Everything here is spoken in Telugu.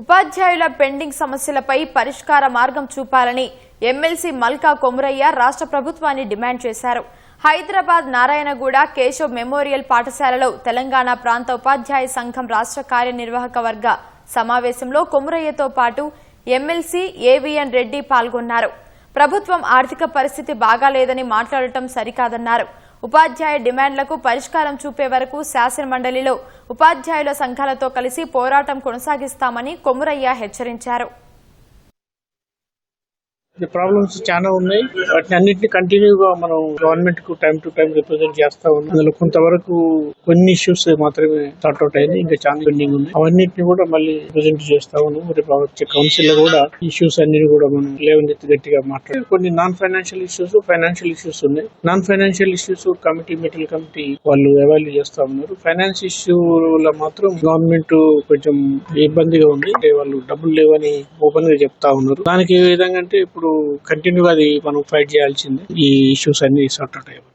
ఉపాధ్యాయుల పెండింగ్ సమస్యలపై పరిష్కార మార్గం చూపాలని ఎమ్మెల్సీ మల్కా కొమురయ్య రాష్ట్ర ప్రభుత్వాన్ని డిమాండ్ చేశారు. హైదరాబాద్ నారాయణగూడ కేశవ్ మెమోరియల్ పాఠశాలలో తెలంగాణ ప్రాంత ఉపాధ్యాయ సంఘం రాష్ట్ర కార్యనిర్వాహక వర్గ సమావేశంలో కొమురయ్యతో పాటు ఎమ్మెల్సీ ఏవిఎన్ రెడ్డి పాల్గొన్నారు. ప్రభుత్వం ఆర్థిక పరిస్థితి బాగాలేదని మాట్లాడటం సరికాదన్నారు. ఉపాధ్యాయ డిమాండ్లకు పరిష్కారం చూపే వరకు శాసనమండలిలో ఉపాధ్యాయుల సంఘాలతో కలిసి పోరాటం కొనసాగిస్తామని కొమురయ్య హెచ్చరించారు. ప్రాబ్లమ్స్ చాలా ఉన్నాయి. వాటిని అన్నింటినీ కంటిన్యూగా మనం గవర్నమెంట్కు టైం టు టైం రిప్రజెంట్ చేస్తా ఉన్నాం. అందులో కొంతవరకు కొన్ని ఇష్యూస్ మాత్రమే సార్ట్ అవుట్ అయింది. ఇంకా చాలా పెండింగ్ ఉంది. అవన్నిటిని కూడా మళ్ళీ రిప్రజెంట్ చేస్తా ఉన్నాం. రేపు వచ్చే కౌన్సిల్లో కూడా ఇష్యూస్ అన్ని కూడా మనం లేవనెత్తి గట్టిగా మాట్లాడి కొన్ని non financial issues financial issues ఉన్నాయి. Non financial issues committee metal committee వాళ్ళు ఎవాల్యూ చేస్తా ఉన్నారు. ఫైనాన్స్ ఇష్యూల మాత్రం గవర్నమెంట్ కొంచెం ఇబ్బందిగా ఉంది. అంటే వాళ్ళు డబ్బులు లేవని ఓపెన్గా చెప్తా ఉన్నారు. దానికి ఏ విధంగా అంటే ఇప్పుడు కంటిన్యూగా అది మనం ఫైట్ చేయాల్సింది. ఈ ఇష్యూస్ అన్ని సార్ట్ అవుట్ అయ్యాయి.